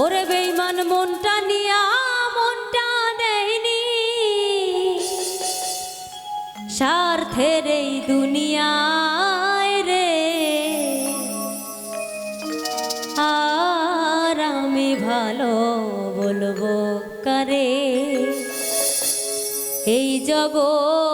ওরে বেইমান মনটা নিয়া, মনটা দেয়নি। স্বার্থের এই রে, আর আমি ভালো বলব কারে? এই জগৎ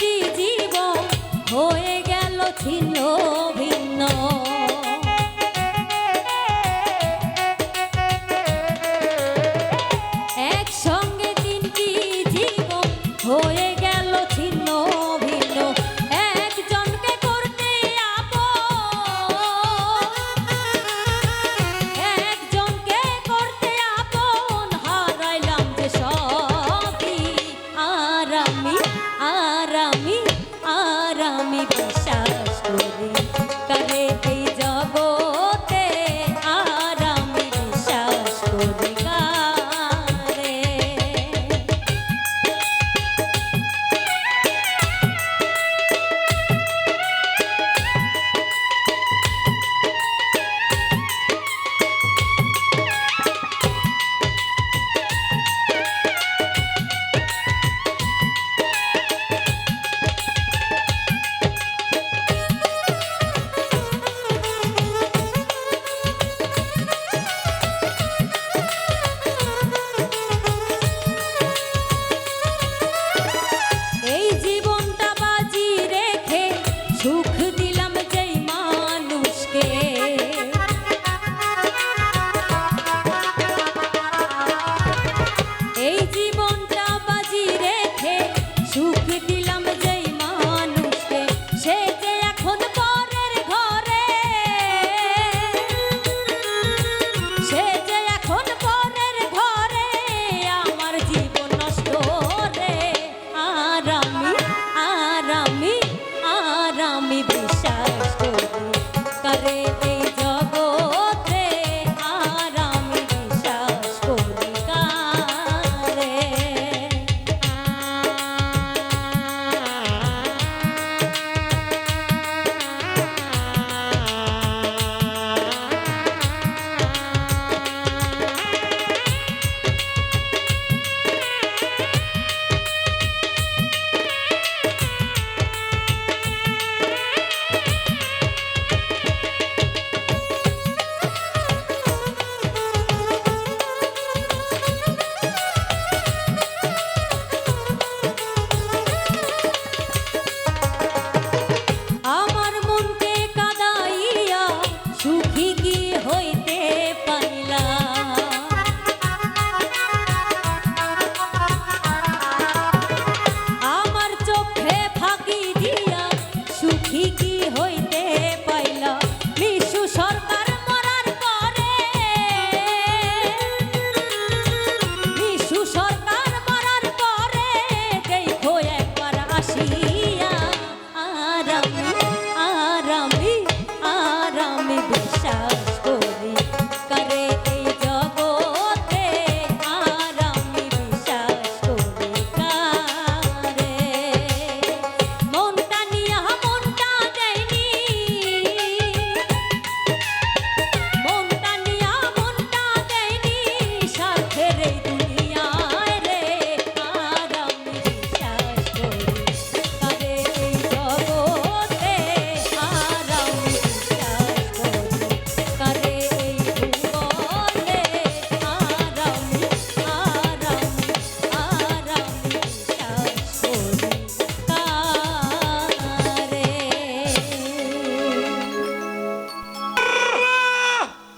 প্রতি জীবন হয়ে গেল ছিল?